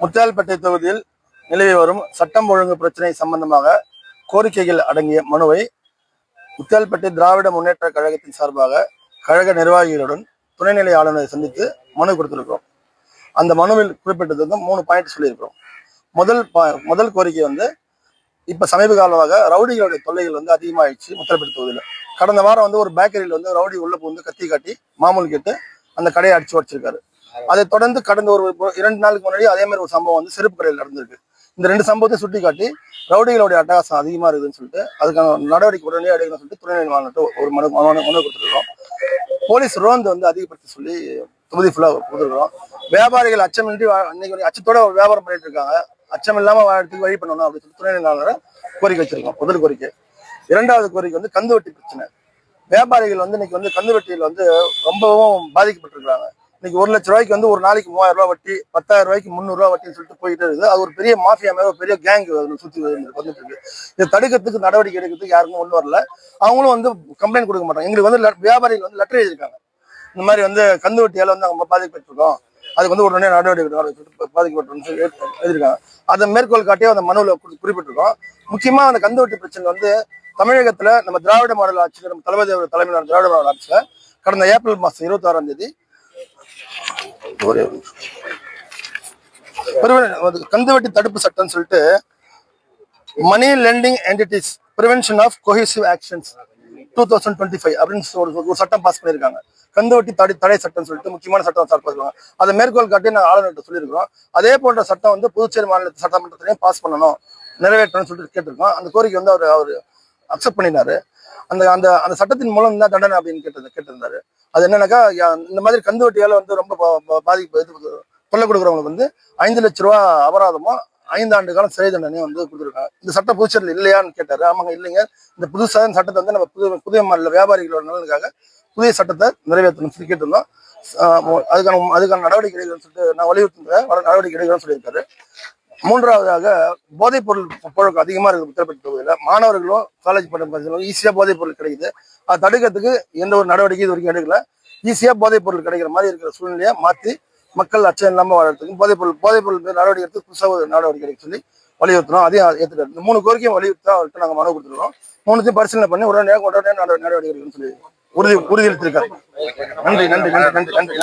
முத்தியால்பேட்டை தொகுதியில் நிலவி வரும் சட்டம் ஒழுங்கு பிரச்சனை சம்பந்தமாக கோரிக்கைகள் அடங்கிய மனுவை முத்தியால்பேட்டை திராவிட முன்னேற்ற கழகத்தின் சார்பாக கழக நிர்வாகிகளுடன் துணைநிலை ஆளுநரை சந்தித்து மனு கொடுத்திருக்கிறோம். அந்த மனுவில் குறிப்பிட்டது வந்து மூணு பாயிண்ட் சொல்லியிருக்கிறோம். முதல் முதல் கோரிக்கை வந்து இப்போ சமீப காலமாக ரவுடிகளுடைய தொல்லைகள் வந்து அதிகமாகிடுச்சு முத்தியால்பேட்டை தொகுதியில். கடந்த வாரம் வந்து ஒரு பேக்கரியில் வந்து ரவுடி உள்ள வந்து கத்தி காட்டி மாமூல் கேட்டு அந்த கடையை அடிச்சு உடச்சிருக்காரு. அதை தொடர்ந்து கடந்த ஒரு இரண்டு நாளுக்கு முன்னாடி அதே மாதிரி ஒரு சம்பவம் வந்து செருப்பு கடையில் நடந்திருக்கு. இந்த ரெண்டு சம்பவத்தை சுட்டி காட்டி ரவுடிகளுடைய அட்டகாசம் அதிகமா இருக்குதுன்னு சொல்லிட்டு அதுக்கான நடவடிக்கை உடனே எடுக்கணும்னு சொல்லிட்டு துணைநிலை மாநிலத்தை ஒரு மனு மனு மனு கொடுத்துருக்கோம் போலீஸ் ரோந்து வந்து அதிகப்படுத்தி சொல்லி தொகுதி ஃபுல்லா கொடுத்துருக்கோம் வியாபாரிகள் அச்சமின்றி இன்னைக்கு அச்சத்தோட வியாபாரம் பண்ணிட்டு இருக்காங்க. அச்சம் இல்லாமல் வாழறதுக்கு வழி பண்ணணும் அப்படின்னு சொல்லி துணைநிலை கோரிக்கை வச்சிருக்கோம். முதல் கோரிக்கை. இரண்டாவது கோரிக்கை வந்து கந்து வட்டி பிரச்சனை. வியாபாரிகள் வந்து இன்னைக்கு வந்து கந்து வட்டியில் வந்து ரொம்பவும் பாதிக்கப்பட்டிருக்கிறாங்க. இன்னைக்கு ஒரு லட்ச ரூபாய்க்கு வந்து ஒரு நாளைக்கு மூவாயிரம் ரூபாய் வட்டி பத்தாயிரம் ரூபாய்க்கு முந்நூறு ரூபாய் வட்டின்னு சொல்லிட்டு போயிட்டு இருக்குது. அது ஒரு பெரிய மாஃபியா மேல பெரிய கேங் சுத்தி வந்துட்டு இருக்கு. இதை தடுக்கிறதுக்கு நடவடிக்கை எடுக்கிறதுக்கு யாருக்கும் ஒன்றும் வரல. அவங்களும் வந்து கம்ப்ளைண்ட் கொடுக்க மாட்டாங்க. எங்களுக்கு வந்து வியாபாரிகள் வந்து லெட்டர் எழுதியிருக்காங்க. இந்த மாதிரி வந்து கந்து வட்டியால வந்து அவங்க பாதிக்கப்பட்டிருக்கோம். அதுக்கு வந்து உடனே நடவடிக்கை எடுக்கணும் சொல்லி எழுதியிருக்காங்க. அதை மேற்கோள் காட்டியே அந்த மனுவில் குறிப்பிட்டிருக்கோம். முக்கியமா அந்த கந்து வட்டி பிரச்சனை வந்து தமிழகத்துல நம்ம திராவிட மாடல் ஆட்சியில் நம்ம தளபதி தலைமையிலான திராவிட மாடல் ஆட்சியில் கடந்த ஏப்ரல் மாசம் இருபத்தி ஆறாம் தேதி ஒரே ஒரு கந்துவட்டி தடுப்பு சட்டம்னு சொல்லிட்டு money lending entities prevention of coercive actions two thousand twenty five அப்படின்னு சொல்லி ஒரு சட்டம் பாஸ் பண்ணியிருக்காங்க. கந்துவட்டி தடை தடை சட்டம் சொல்லிட்டு முக்கியமான சட்டம் பாஸ் பண்ணுவாங்க அதை மேற்கோள் காட்டி நான் ஆளுநர்கிட்ட சொல்லியிருக்கிறோம். அதே போன்ற சட்டம் வந்து புதுச்சேரி மாநில சட்டமன்றத்திலையும் பாஸ் பண்ணணும் நிறைவேற்றணும்னு சொல்லிட்டு கேட்டிருக்கோம். அந்த கோரிக்கை வந்து அவர் அவர் அக்செப்ட் பண்ணினாரு. அந்த அந்த அந்த சட்டத்தின் மூலம் தான் தண்டனை அப்படின்னு கேட்டது கேட்டிருந்தாரு. அது என்னன்னாக்கா இந்த மாதிரி கந்து வட்டியால வந்து ரொம்ப பா- பாதிப்பு இது தொல்லை கொடுக்குறவங்களுக்கு வந்து ஐந்து லட்ச ரூபா அபராதமும் ஐந்து ஆண்டு காலம் சிறை தண்டனையும் வந்து கொடுத்துருக்காங்க. இந்த சட்ட புதுச்சேரியில் இல்லையான்னு கேட்டாரு. ஆமாங்க இல்லைங்க. இந்த புதுசாக இந்த சட்டத்தை வந்து நம்ம புது புதிய மாநில வியாபாரிகளோட நலனுக்காக புதிய சட்டத்தை நிறைவேற்றணும் சொல்லி கேட்டிருந்தோம். அதுக்கான அதுக்கான நடவடிக்கை எடுக்கணும்னு சொல்லிட்டு நான் வலியுறுத்தி நடவடிக்கை எடுக்கணும்னு சொல்லியிருக்காரு. மூன்றாவதாக போதைப் பொருள் புழக்கம் அதிகமா இருக்கு உத்தரப்பட்ட தொகுதியில் மாணவர்களும் காலேஜ் படிப்பு ஈஸியா போதைப் பொருள் கிடைக்குது. அதை தடுக்கிறதுக்கு எந்த ஒரு நடவடிக்கை இது வரைக்கும் எடுக்கல. ஈஸியா போதைப் பொருள் கிடைக்கிற மாதிரி இருக்கிற சூழ்நிலையை மாத்தி மக்கள் அச்சம் இல்லாமல் வாழறதுக்கு போதைப் பொருள் போதைப் பொருள் நடவடிக்கை எடுத்து புதுசாக ஒரு நடவடிக்கை எடுக்க சொல்லி வலியுறுத்தணும் அதையும் ஏற்றுக்கிறது இந்த மூணு கோரிக்கையும் வலியுறுத்தா அவர்கிட்ட நாங்கள் மனு கொடுத்துருக்கோம். மூணுத்தையும் பரிசீலனை பண்ணி உடனே உடனடியாக நடவடிக்கை எடுக்கணும்னு சொல்லி உறுதி உறுதியளித்திருக்காரு. நன்றி நன்றி நன்றி நன்றி நன்றி.